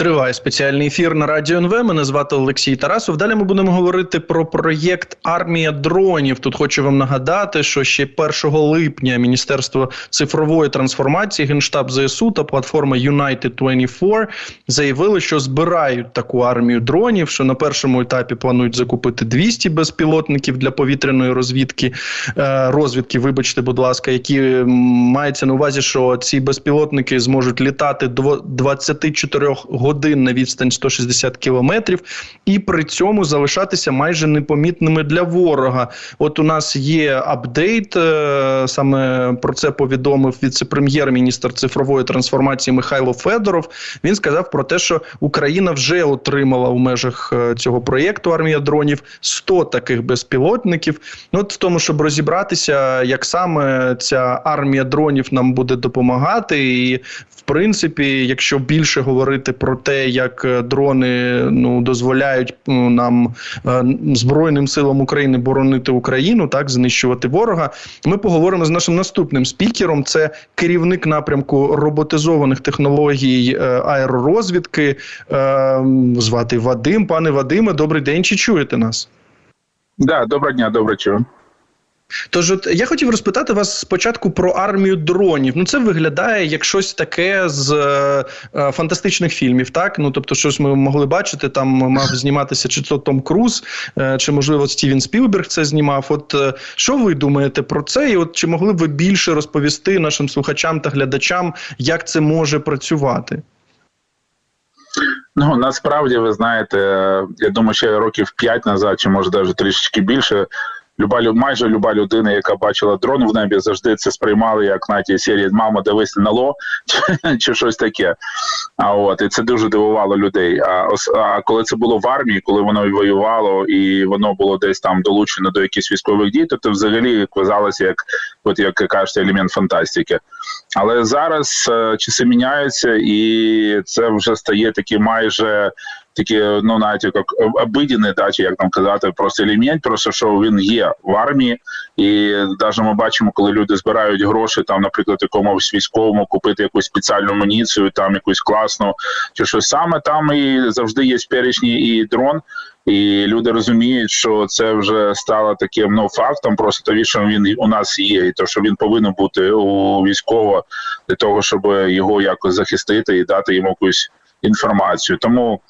Триває спеціальний ефір на радіо НВ. Мене звати Олексій Тарасов. Далі ми будемо говорити про проєкт Армія дронів. Тут хочу вам нагадати, що ще 1 липня Міністерство цифрової трансформації, генштаб ЗСУ та платформа United 24 заявили, що збирають таку армію дронів. Що на першому етапі планують закупити 200 безпілотників для повітряної розвідки е, розвідки. Вибачте, будь ласка, які мається на увазі, що ці безпілотники зможуть літати до 24 годин годин на відстань 160 кілометрів, і при цьому залишатися майже непомітними для ворога. От у нас є апдейт. Е, саме про це повідомив віце-прем'єр-міністр цифрової трансформації Михайло Федоров. Він сказав про те, що Україна вже отримала у межах е, цього проєкту армія дронів 100 таких безпілотників. Ну, от в тому, щоб розібратися, як саме ця армія дронів нам буде допомагати, і в принципі, якщо більше говорити про те, як е, дрони ну дозволяють нам е, збройним силам України боронити Україну, так знищувати ворога. Ми поговоримо з нашим наступним спікером. Це керівник напрямку роботизованих технологій е, аеророзвідки. Звати Вадим. Пане Вадиме, добрий день. Чи чуєте нас? Да, доброго дня, добре чую. Тож, от я хотів розпитати вас спочатку про армію дронів. Ну, це виглядає як щось таке з е, е, фантастичних фільмів. Так, ну тобто, щось ми могли бачити. Там мав зніматися чи то Том Круз, е, чи можливо Стівен Спілберг це знімав. От е, що ви думаєте про це? І от чи могли б ви більше розповісти нашим слухачам та глядачам, як це може працювати? Ну насправді ви знаєте, я думаю, ще років п'ять назад, чи може навіть трішечки більше люба майже люба людина, яка бачила дрон в небі, завжди це сприймали як на тій серії Мама, дивись на ло чи, чи щось таке. А от і це дуже дивувало людей. А а коли це було в армії, коли воно воювало і воно було десь там долучено до якихось військових дій, то це взагалі казалося як, от як кажете, елемент фантастики. Але зараз е, часи міняються, і це вже стає такі майже такі, ну навіть як обидіни, да, чи як там казати, просто елемент, просто що він є в армії, і навіть ми бачимо, коли люди збирають гроші, там, наприклад, якомусь військовому купити якусь спеціальну амуніцію, там якусь класну, чи щось саме там і завжди є перечні і дрон. І люди розуміють, що це вже стало таким ну фактом, просто того, що він у нас є, і то, що він повинен бути у військово для того, щоб його якось захистити і дати йому якусь інформацію. Тому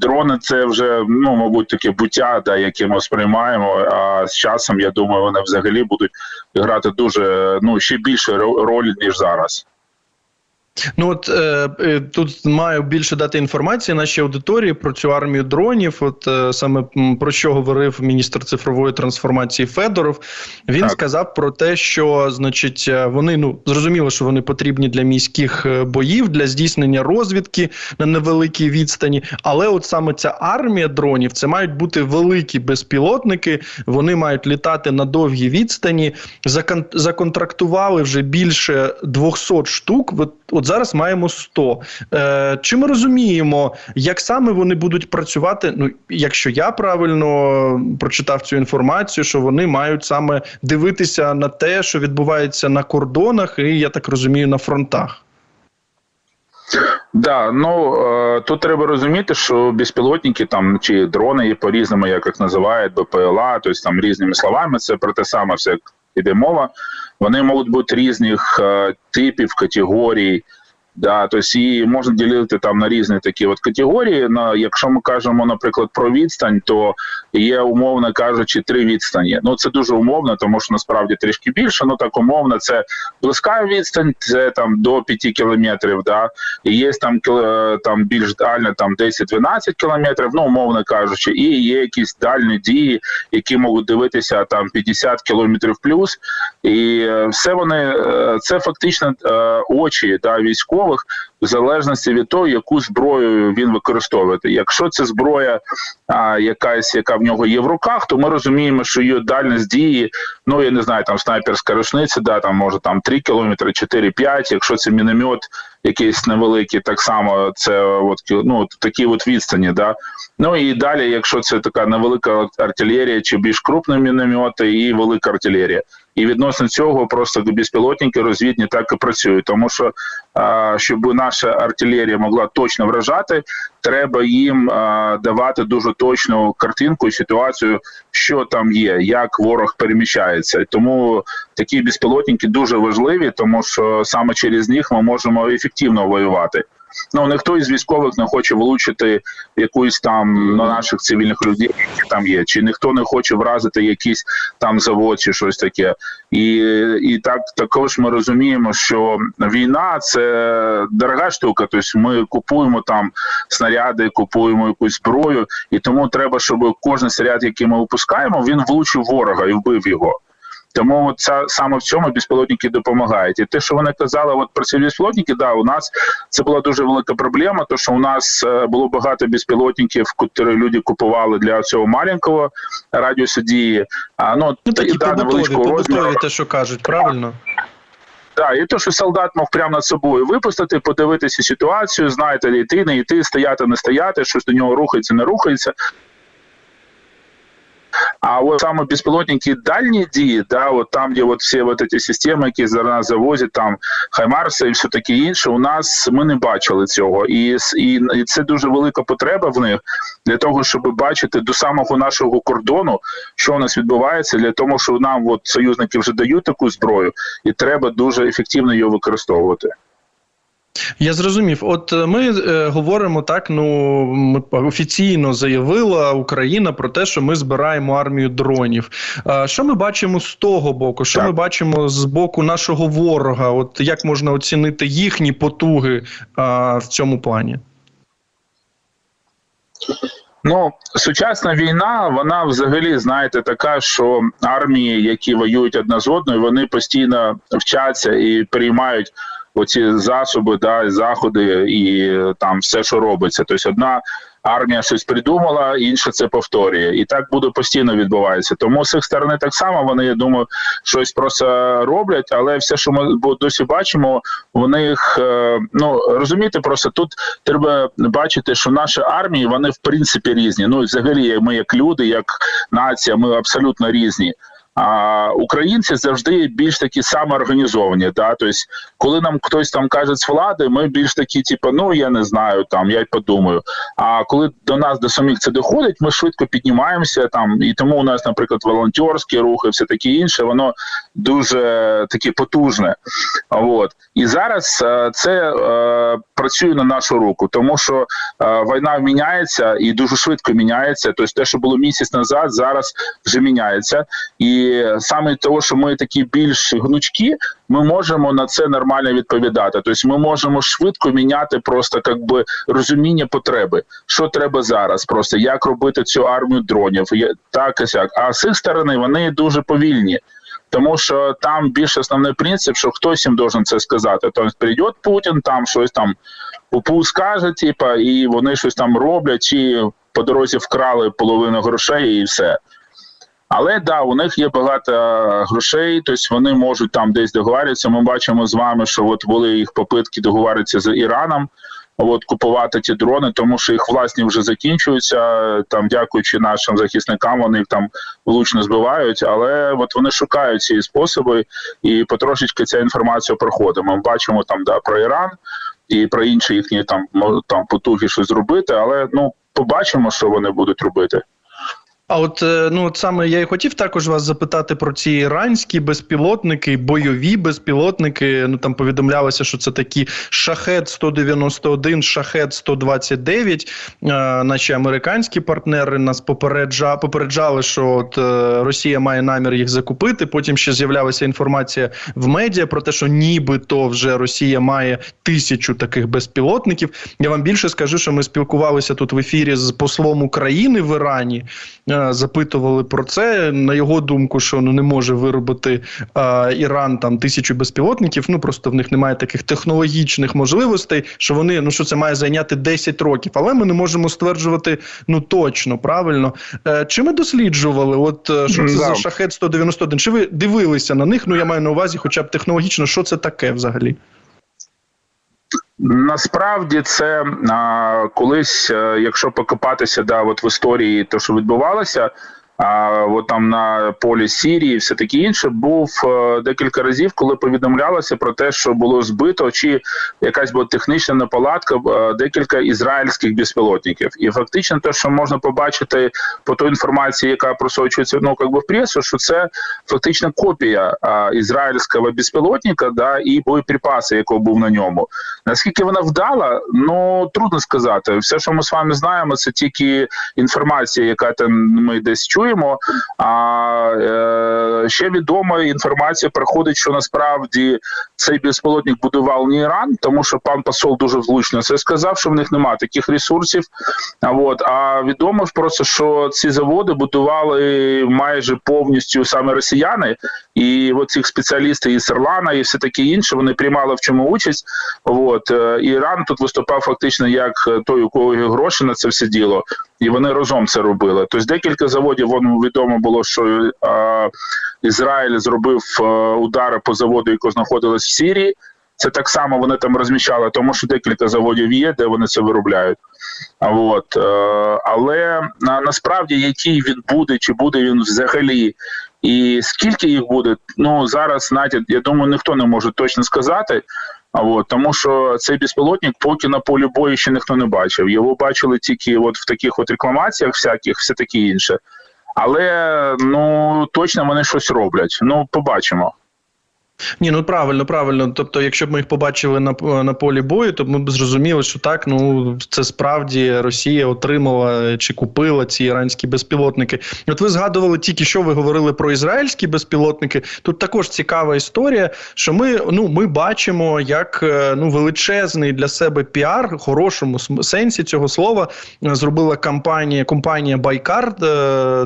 Дрони це вже ну мабуть таке буття, да, яке ми сприймаємо. А з часом я думаю, вони взагалі будуть грати дуже ну ще більше роль ніж зараз. Ну от е, е, тут маю більше дати інформації нашій аудиторії про цю армію дронів. От е, саме про що говорив міністр цифрової трансформації Федоров. Він так. сказав про те, що значить е, вони ну зрозуміло, що вони потрібні для міських е, боїв, для здійснення розвідки на невеликій відстані. Але от саме ця армія дронів це мають бути великі безпілотники. Вони мають літати на довгій відстані. Закон, законтрактували вже більше 200 штук. От, от зараз маємо 100. Е, Чи ми розуміємо, як саме вони будуть працювати? Ну, якщо я правильно прочитав цю інформацію, що вони мають саме дивитися на те, що відбувається на кордонах, і я так розумію, на фронтах. Да, ну е, тут треба розуміти, що безпілотники там чи дрони по різному, як їх називають, БПЛА, тобто там різними словами, це про те саме все іде мова. Вони можуть бути різних е, типів, категорій. Да, тобто її можна ділити там на різні такі от категорії. На якщо ми кажемо, наприклад, про відстань, то є умовно кажучи, три відстані. Ну це дуже умовно, тому що насправді трішки більше. Ну так умовно, це близька відстань, це там до 5 кілометрів. Да, і є там там більш дальня, там 10-12 кілометрів, ну умовно кажучи, і є якісь дальні дії, які можуть дивитися там 50 кілометрів плюс, і е, все вони е, це фактично е, очі да військові військових в залежності від того, яку зброю він використовує. Якщо це зброя, а, якась яка в нього є в руках, то ми розуміємо, що її дальність дії, ну я не знаю, там снайперська рушниця, да там може там 3 кілометри, 4-5, Якщо це міномет якийсь невеликий, так само це от ну такі от відстані. Да? Ну і далі, якщо це така невелика артилерія чи більш крупні міномети і велика артилерія. І відносно цього просто безпілотники розвідні так і працюють. Тому що щоб наша артилерія могла точно вражати, треба їм давати дуже точну картинку і ситуацію, що там є, як ворог переміщається. Тому такі безпілотники дуже важливі, тому що саме через них ми можемо ефективно воювати. Ну ніхто із військових не хоче влучити якусь там на наших цивільних людей, які там є, чи ніхто не хоче вразити якийсь там завод чи щось таке. І і так також ми розуміємо, що війна це дорога штука. Тобто ми купуємо там снаряди, купуємо якусь зброю, і тому треба, щоб кожен снаряд, який ми випускаємо, він влучив ворога і вбив його. Тому от ця саме в цьому безпілотники допомагають. І те, що вони казали, от про ці безпілотники, да, у нас це була дуже велика проблема. То що у нас е, було багато безпілотників, які люди купували для цього маленького радіусу дії. А ну, Ну такі да, побутові, невеличкого розміру. те, що кажуть, правильно? Так, і то, що солдат мав прямо над собою випустити, подивитися ситуацію, знаєте, йти, не йти, стояти, не стояти, щось до нього рухається, не рухається. А от саме безпілотники дальні дії, да, от там, де от всі от ці системи, які зараз завозять, там Хаймарси і все таке інше, у нас ми не бачили цього. І, і, і це дуже велика потреба в них для того, щоб бачити до самого нашого кордону, що у нас відбувається, для того, що нам от союзники вже дають таку зброю, і треба дуже ефективно її використовувати. Я зрозумів. От е, ми е, говоримо так. Ну офіційно заявила Україна про те, що ми збираємо армію дронів. А що ми бачимо з того боку? Що Так. ми бачимо з боку нашого ворога? От як можна оцінити їхні потуги а, в цьому плані? Ну, сучасна війна, вона взагалі, знаєте, така, що армії, які воюють одна з одною, вони постійно вчаться і приймають оці засоби, да, заходи і е, там все, що робиться. Тобто одна армія щось придумала, інша це повторює. І так буде постійно відбувається. Тому з їх сторони так само вони, я думаю, щось просто роблять, але все, що ми досі бачимо, в них е, ну розумієте, просто тут треба бачити, що наші армії вони в принципі різні. Ну взагалі, ми як люди, як нація, ми абсолютно різні. А українці завжди більш такі самоорганізовані. Да? Тобто, коли нам хтось там каже з влади, ми більш такі, типу, ну я не знаю, там я й подумаю. А коли до нас до самих це доходить, ми швидко піднімаємося там, і тому у нас, наприклад, волонтерські рухи, все таке інше, воно дуже таке потужне. От і зараз е, це е, працює на нашу руку, тому що е, війна міняється і дуже швидко міняється. Тобто, те, що було місяць назад, зараз вже міняється. І саме того, що ми такі більш гнучкі, ми можемо на це нормально відповідати. Тобто, ми можемо швидко міняти просто як би розуміння потреби, що треба зараз, просто як робити цю армію дронів, так і сяк. А з їх сторони вони дуже повільні. Тому що там більш основний принцип, що хтось їм должен це сказати. Тобто прийде Путін, там щось там УПУ скаже, типа, і вони щось там роблять, чи по дорозі вкрали половину грошей і все. Але да, у них є багато грошей, тобто вони можуть там десь договоритися. Ми бачимо з вами, що от були їх попитки договоритися з Іраном. От купувати ті дрони, тому що їх власні вже закінчуються. Там, дякуючи нашим захисникам, вони їх там влучно збивають. Але от вони шукають ці способи, і потрошечки ця інформація проходить. Ми бачимо там да про Іран і про інші їхні там там потуги щось зробити. Але ну побачимо, що вони будуть робити. А от е, ну от саме я і хотів також вас запитати про ці іранські безпілотники, бойові безпілотники. Ну там повідомлялося, що це такі шахет 191 шахет 129 Е, Наші американські партнери нас попереджа попереджали, що от е, Росія має намір їх закупити. Потім ще з'являлася інформація в медіа про те, що нібито вже Росія має тисячу таких безпілотників. Я вам більше скажу, що ми спілкувалися тут в ефірі з послом України в Ірані. Запитували про це. На його думку, що ну не може виробити е, Іран там тисячу безпілотників. Ну просто в них немає таких технологічних можливостей, що вони ну що це має зайняти 10 років. Але ми не можемо стверджувати ну точно правильно. Е, Чи ми досліджували? От е, що це Да. за шахет 191? Чи ви дивилися на них? Ну я маю на увазі, хоча б технологічно, що це таке взагалі? Насправді це а, колись, е, якщо покопатися да, от в історії, то що відбувалося, а от там на полі Сірії, все таке інше, був е, декілька разів, коли повідомлялося про те, що було збито чи якась була технічна неполадка е, декілька ізраїльських безпілотників. І фактично, те, що можна побачити по той інформації, яка просочується ну, как би в пресу, що це фактично копія ізраїльського безпілотника, да, і боєприпаси, якого був на ньому. Наскільки вона вдала, ну трудно сказати. Все, що ми з вами знаємо, це тільки інформація, яка там ми десь чуємо. А е, ще відома інформація приходить, що насправді цей безпілотник будував не Іран, тому що пан посол дуже влучно це сказав, що в них немає таких ресурсів. А от а відомо просто, що ці заводи будували майже повністю саме росіяни, і от цих спеціалістів із Ірлана і все таке інше. Вони приймали в чому участь. От е, Іран тут виступав фактично як той, у кого гроші на це все діло, і вони разом це робили. Тобто декілька заводів воно відомо було, що е, Ізраїль зробив е, удари по заводу, які знаходились в Сірії. Це так само вони там розміщали, тому що декілька заводів є, де вони це виробляють. От, е, але на, насправді який він буде, чи буде він взагалі, і скільки їх буде, ну зараз знаєте, я думаю, ніхто не може точно сказати. А от тому, що цей безпілотник поки на полі бою ще ніхто не бачив. Його бачили тільки от в таких от рекламаціях, всяких, все таке інше. Але ну точно вони щось роблять. Ну, побачимо. Ні, ну правильно, правильно. Тобто, якщо б ми їх побачили на на полі бою, то ми б зрозуміли, що так, ну це справді Росія отримала чи купила ці іранські безпілотники. От ви згадували тільки що ви говорили про ізраїльські безпілотники. Тут також цікава історія, що ми ну ми бачимо, як ну величезний для себе піар, в хорошому сенсі цього слова зробила компанія компанія Байкар,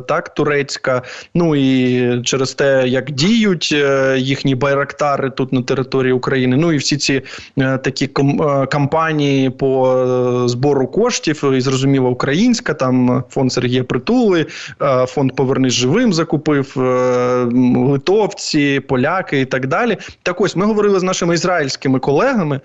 так турецька. Ну і через те, як діють їхні байрактари, Байрактари тут на території України. Ну і всі ці е, такі ком, е, кампанії по е, збору коштів, і зрозуміло, українська там фонд Сергія Притули, е, фонд Повернись живим закупив е, литовці, поляки і так далі. Так ось ми говорили з нашими ізраїльськими колегами.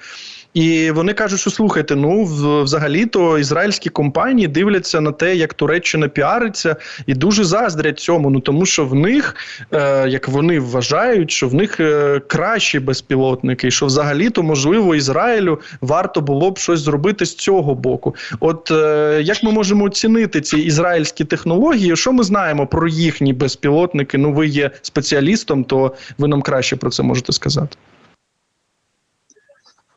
І вони кажуть, що слухайте, ну взагалі-то ізраїльські компанії дивляться на те, як Туреччина піариться, і дуже заздрять цьому. Ну тому що в них, е, як вони вважають, що в них е, кращі безпілотники, і що взагалі-то можливо Ізраїлю варто було б щось зробити з цього боку. От е, як ми можемо оцінити ці ізраїльські технології? Що ми знаємо про їхні безпілотники? Ну, ви є спеціалістом, то ви нам краще про це можете сказати.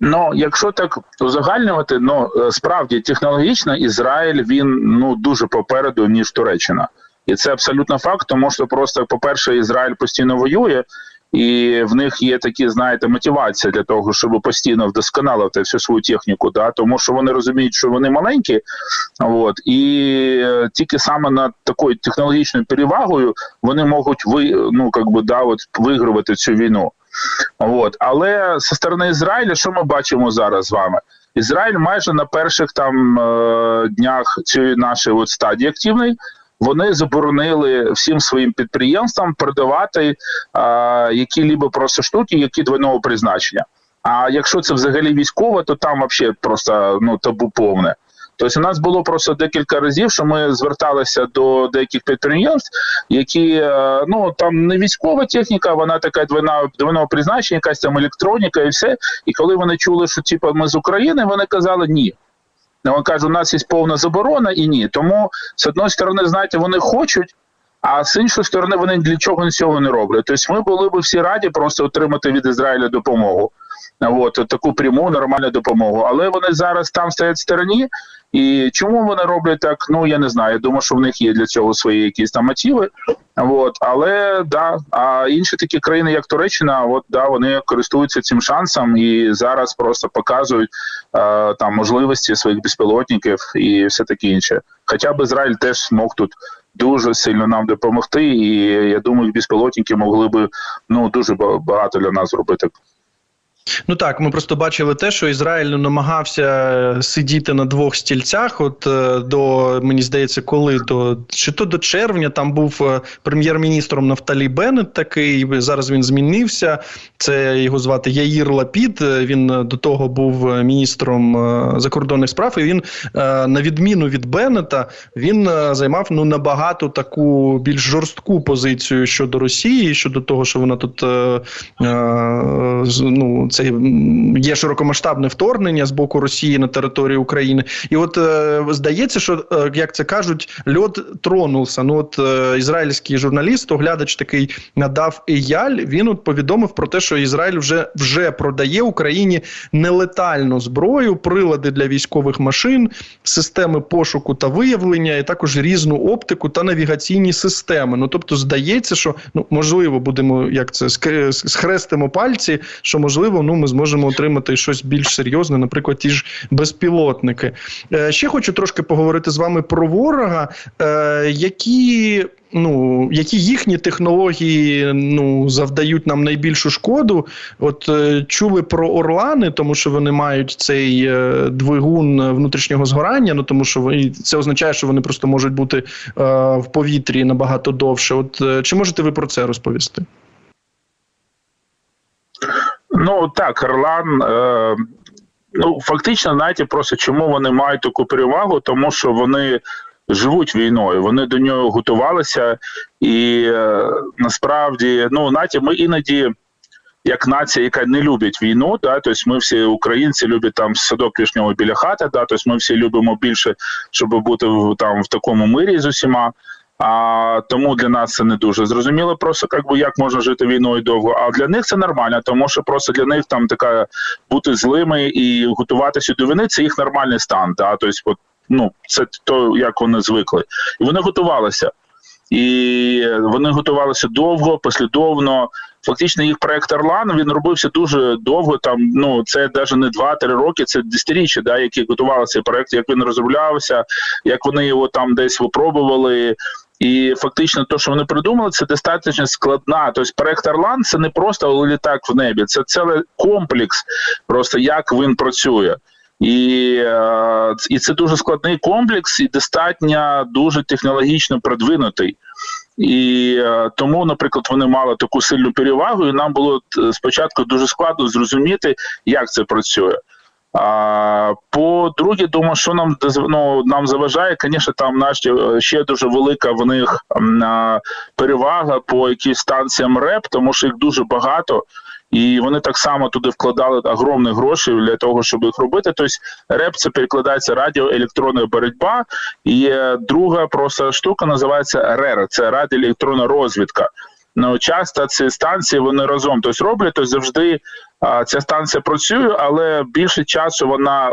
Ну, якщо так узагальнювати, ну справді технологічно Ізраїль він ну дуже попереду ніж Туреччина, і це абсолютно факт, тому що просто, по-перше, Ізраїль постійно воює, і в них є такі, знаєте, мотивація для того, щоб постійно вдосконалити всю свою техніку, да, тому що вони розуміють, що вони маленькі, от і тільки саме над такою технологічною перевагою вони можуть ви ну би да, от вигравати цю війну. От. Але зі сторони Ізраїля, що ми бачимо зараз з вами? Ізраїль майже на перших там е, днях цієї нашої от стадії активної. Вони заборонили всім своїм підприємствам продавати е, які-либо просто штуки, які двойного призначення. А якщо це взагалі військове, то там взагалі просто ну табу повне. Тобто у нас було просто декілька разів, що ми зверталися до деяких підприємств, які е, ну там не військова техніка, вона така двойна двойного призначення, якась там електроніка і все. І коли вони чули, що типу, ми з України, вони казали ні. Вони кажуть, у нас є повна заборона і ні. Тому з одної сторони, знаєте, вони хочуть. А з іншої сторони, вони для чого цього не роблять. Тобто, ми були б всі раді просто отримати від Ізраїля допомогу. От, таку пряму нормальну допомогу. Але вони зараз там стоять в стороні, і чому вони роблять так? Ну я не знаю. Я думаю, що в них є для цього свої якісь там мотиви. От, але да, а інші такі країни, як Туреччина, от да, вони користуються цим шансом і зараз просто показують е, там можливості своїх безпілотників і все таке інше. Хоча б Ізраїль теж мог тут. Дуже сильно нам допомогти, і я думаю, безпілотники могли би ну дуже багато для нас зробити. Ну так, ми просто бачили те, що Ізраїль намагався сидіти на двох стільцях. От е, до мені здається, коли до чи то до червня там був е, прем'єр-міністром Нафталі Беннет такий. Зараз він змінився. Це його звати Яїр Лапід. Він до того був міністром е, закордонних справ. І він на відміну від Беннета, він займав ну набагато таку більш жорстку позицію щодо Росії, щодо того, що вона тут ну це є широкомасштабне вторгнення з боку Росії на територію України. І от е, здається, що е, як це кажуть, льот тронувся. Ну от е, ізраїльський журналіст, оглядач такий надав Еяль. Він от повідомив про те, що Ізраїль вже вже продає Україні нелетальну зброю, прилади для військових машин, системи пошуку та виявлення, і також різну оптику та навігаційні системи. Ну тобто, здається, що ну можливо будемо як це схрестимо пальці, що можливо ну ми зможемо отримати щось більш серйозне, наприклад, ті ж безпілотники. Е, ще хочу трошки поговорити з вами про ворога, е, які. Ну, які їхні технології ну завдають нам найбільшу шкоду? От е, чули про Орлани, тому що вони мають цей е, двигун внутрішнього згорання. Ну тому що вони, це означає, що вони просто можуть бути е, в повітрі набагато довше. От е, чи можете ви про це розповісти? Ну так, Орлан. Е, ну фактично, знаєте, просто чому вони мають таку перевагу, тому що вони. Живуть війною, вони до нього готувалися, і е, насправді, ну знаєте, ми іноді, як нація, яка не любить війну, да, тобто ми всі українці люблять там садок вишнього біля хати, да, тобто ми всі любимо більше, щоб бути в там в такому мирі з усіма. А тому для нас це не дуже зрозуміло. Просто як би як можна жити війною довго. А для них це нормально, тому що просто для них там така бути злими і готуватися до війни це їх нормальний стан. Да? Тобто, от, ну це то, як вони звикли, і вони готувалися. І вони готувалися довго, послідовно. Фактично, їх проект Орлан він робився дуже довго. Там ну це навіть не 2-3 роки, це десятиріччя, да, які готувалися проект, як він розроблявся, як вони його там десь випробували. І фактично, те, що вони придумали, це достатньо складна. Тобто проект Орлан це не просто літак в небі, це цілий комплекс, просто як він працює. І е, і це дуже складний комплекс, і достатньо дуже технологічно продвинутий. І е, тому, наприклад, вони мали таку сильну перевагу, і нам було е, спочатку дуже складно зрозуміти, як це працює. По-друге, думаю, що нам ну, нам заважає, звісно, там наші ще дуже велика в них перевага по якійсь станціям РЕП, тому що їх дуже багато. І вони так само туди вкладали огромні гроші для того, щоб їх робити. Тобто РЕП це перекладається радіоелектронна боротьба. І друга просто штука називається РЕР, це радіоелектронна розвідка. Ну, часто ці станції вони разом тобто роблять, тобто завжди а, ця станція працює, але більше часу вона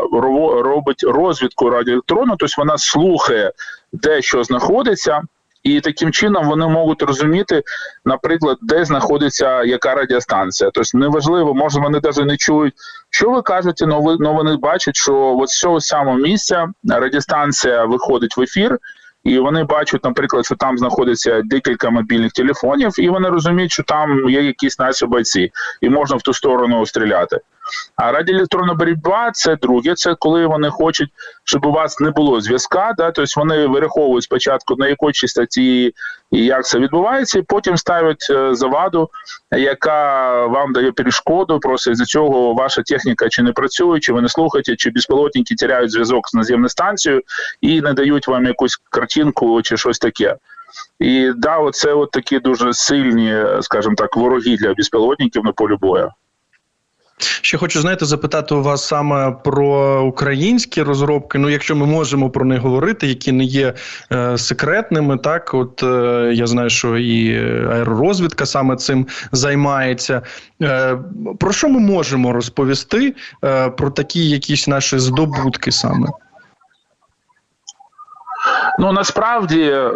робить розвідку радіоелектрону, тобто вона слухає, де що знаходиться. І таким чином вони можуть розуміти, наприклад, де знаходиться яка радіостанція. Тобто неважливо, може вони навіть не чують, що ви кажете, але вони бачать, що от з цього самого місця радіостанція виходить в ефір. І вони бачать, наприклад, що там знаходиться декілька мобільних телефонів, і вони розуміють, що там є якісь наші бойці, і можна в ту сторону стріляти. А радіоелектронна боротьба це друге. Це коли вони хочуть, щоб у вас не було зв'язка. Да? Тобто вони вираховують спочатку на якій частоті і як це відбувається, і потім ставлять е, заваду, яка вам дає перешкоду. Просто з цього ваша техніка чи не працює, чи ви не слухаєте, чи безпілотники теряють зв'язок з наземною станцією і не дають вам якусь картинку чи щось таке. І да, оце от такі дуже сильні, скажімо так, вороги для безпілотників на полі бою. Ще хочу знаєте, запитати у вас саме про українські розробки. Ну, якщо ми можемо про них говорити, які не є е, секретними, так от е, я знаю, що і аеророзвідка саме цим займається. Е, Про що ми можемо розповісти е, про такі якісь наші здобутки саме? Ну насправді е,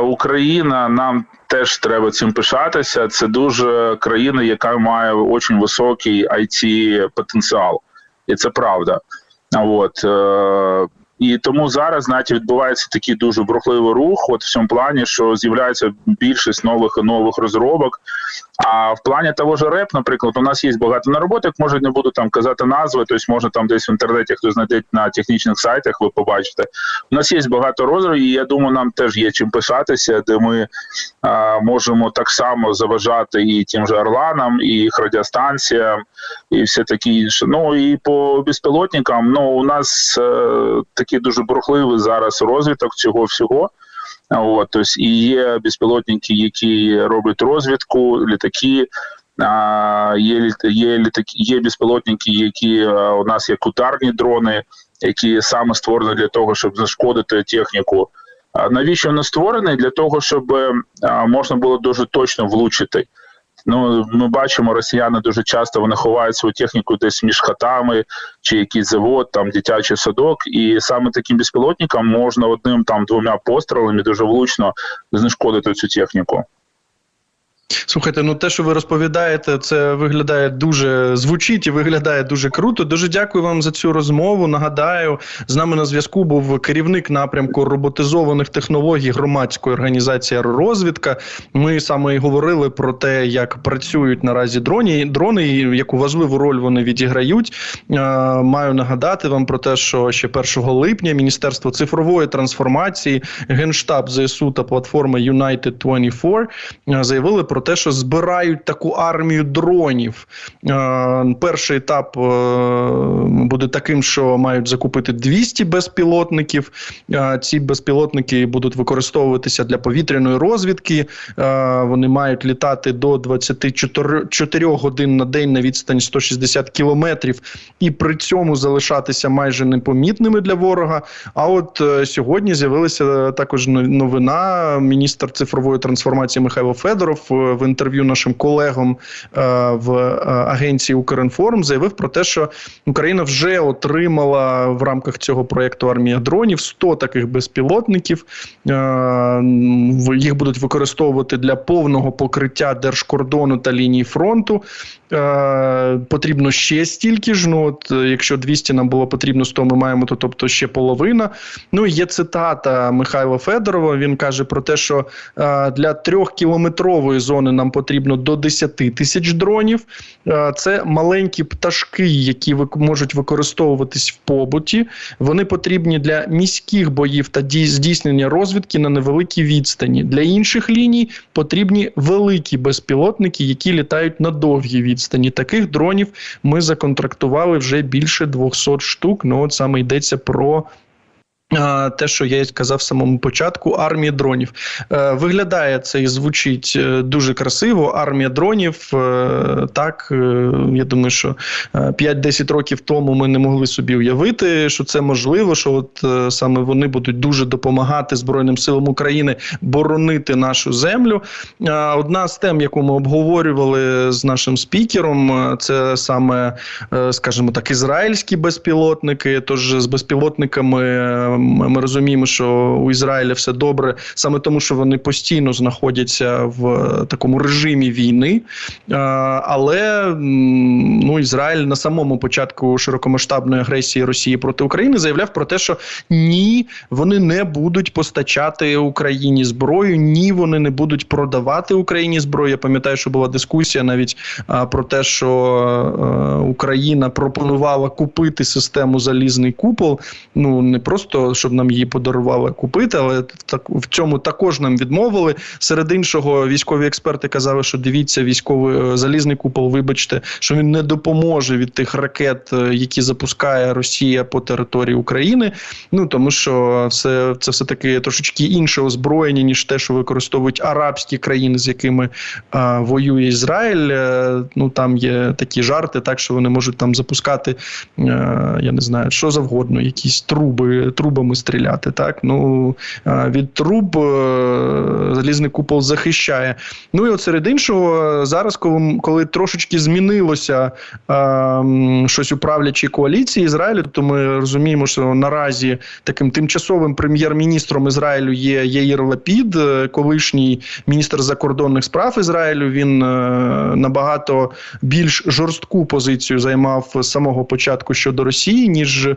Україна нам теж треба цим пишатися. Це дуже країна, яка має дуже високий it потенціал, і це правда. От е, і тому зараз знаєте, відбувається такий дуже брухливий рух. От в цьому плані, що з'являється більшість нових і нових розробок. А в плані того ж РЕП, наприклад, у нас є багато нароботок, може не буду там казати назви, тобто може там десь в інтернеті хто знайде на технічних сайтах, ви побачите. У нас є багато розробів, і я думаю, нам теж є чим пишатися, де ми а, можемо так само заважати і тим же Орланам, і їх радіостанціям, і все таке інше. Ну і по безпілотникам, ну у нас е, такий дуже бурхливий зараз розвиток цього всього. От, тобто, і є безпілотники, які роблять розвідку, літаки. Є є літаки, є безпілотники, які у нас як ударні дрони, які саме створені для того, щоб зашкодити техніку. Навіщо вони створені? Для того, щоб можна було дуже точно влучити. Ну, ми бачимо, росіяни дуже часто вони ховають свою техніку десь між хатами, чи якийсь завод, там дитячий садок. І саме таким безпілотникам можна одним там двома пострілами дуже влучно знешкодити цю техніку. Слухайте, ну те, що ви розповідаєте, це виглядає дуже звучить і виглядає дуже круто. Дуже дякую вам за цю розмову. Нагадаю, з нами на зв'язку був керівник напрямку роботизованих технологій громадської організації «Аеророзвідка». Ми саме і говорили про те, як працюють наразі дроні, дрони, і яку важливу роль вони відіграють. Е, Маю нагадати вам про те, що ще 1 липня Міністерство цифрової трансформації, Генштаб ЗСУ та платформа United 24 е, заявили про те, що збирають таку армію дронів. Е, Перший етап е, буде таким, що мають закупити 200 безпілотників. Е, Ці безпілотники будуть використовуватися для повітряної розвідки. Вони мають літати до 24 4 годин на день на відстань 160 кілометрів, і при цьому залишатися майже непомітними для ворога. А от сьогодні з'явилася також новина. Міністр цифрової трансформації Михайло Федоров в інтерв'ю нашим колегам е, в е, агенції Укрінформ заявив про те, що Україна вже отримала в рамках цього проєкту армія дронів 100 таких безпілотників. Е, Їх будуть використовувати для повного покриття держкордону та лінії фронту. Потрібно ще стільки ж. Ну от якщо 200 нам було потрібно 100, ми маємо то, тобто ще половина. Ну і є цитата Михайла Федорова. Він каже про те, що для трьохкілометрової зони нам потрібно до 10 тисяч дронів. Е, Це маленькі пташки, які можуть використовуватись в побуті. Вони потрібні для міських боїв та дій- здійснення розвідки на невеликій відстані. Для інших ліній потрібні великі безпілотники, які літають на довгій відстані. Таких дронів ми законтрактували вже більше 200 штук. Ну от саме йдеться про. Те, що я сказав в самому початку, армія дронів Е, виглядає це і звучить е, дуже красиво. Армія дронів. е, Так, я думаю, що е, 5-10 років тому ми не могли собі уявити, що це можливо, що от саме вони будуть дуже допомагати Збройним силам України боронити нашу землю. Одна з тем, яку ми обговорювали з нашим спікером, це саме, скажімо так, ізраїльські безпілотники. Тож з безпілотниками ми розуміємо, що у Ізраїля все добре, саме тому, що вони постійно знаходяться в е, такому режимі війни. Е, Але ну, Ізраїль на самому початку широкомасштабної агресії Росії проти України заявляв про те, що ні, вони не будуть постачати Україні зброю, ні, вони не будуть продавати Україні зброю. Я пам'ятаю, що була дискусія навіть про те, що е, Україна пропонувала купити систему залізний купол. Ну не просто щоб нам її подарували купити, але так в цьому також нам відмовили. Серед іншого, військові експерти казали, що дивіться, військовий е, залізний купол, вибачте, що він не допоможе від тих ракет, е, які запускає Росія по території України. Ну тому що все це все таки трошечки інше озброєння, ніж те, що використовують арабські країни, з якими а, воює Ізраїль. Е, Ну там є такі жарти, так що вони можуть там запускати, е, я не знаю, що завгодно, якісь труби, трубами стріляти. Так ну е, від труб е, залізний купол захищає. Ну і от серед іншого, зараз, коли, коли трошечки змінилося е, щось у правлячій коаліції Ізраїлю, то ми розуміємо, що наразі таким тимчасовим прем'єр-міністром Ізраїлю є Яїр Лапід, е, колишній міністр закордонних справ Ізраїлю. Він набагато більш жорстку позицію займав з самого початку щодо Росії, ніж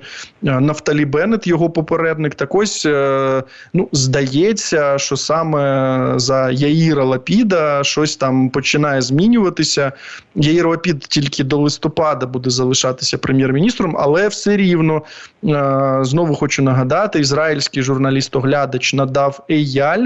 Нафталі Беннет, його попередник. Попередник. Так ось е, ну здається, що саме за Яїра Лапіда щось там починає змінюватися. Яїр Лапід тільки до листопада буде залишатися прем'єр-міністром, але все рівно е, знову хочу нагадати: ізраїльський журналіст-оглядач надав Еяль.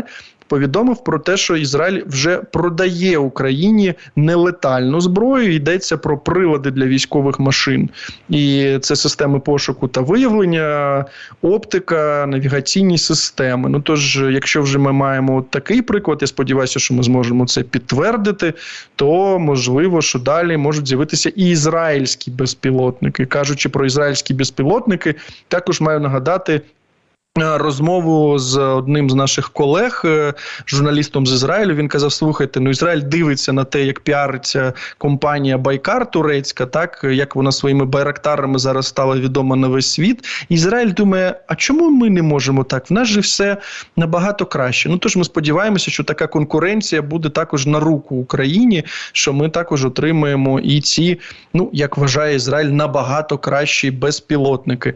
Повідомив про те, що Ізраїль вже продає Україні нелетальну зброю. Йдеться про прилади для військових машин, і це системи пошуку та виявлення, оптика, навігаційні системи. Ну тож, якщо вже ми маємо такий приклад, я сподіваюся, що ми зможемо це підтвердити, то можливо, що далі можуть з'явитися і ізраїльські безпілотники. Кажучи про ізраїльські безпілотники, також маю нагадати. Е, Розмову з одним з наших колег, е, журналістом з Ізраїлю, він казав: слухайте, ну Ізраїль дивиться на те, як піариться компанія Байкар турецька, так як вона своїми байрактарами зараз стала відома на весь світ. Ізраїль думає: а чому ми не можемо так? В нас же все набагато краще. Ну тож ми сподіваємося, що така конкуренція буде також на руку Україні, що ми також отримаємо і ці, ну як вважає Ізраїль, набагато кращі безпілотники.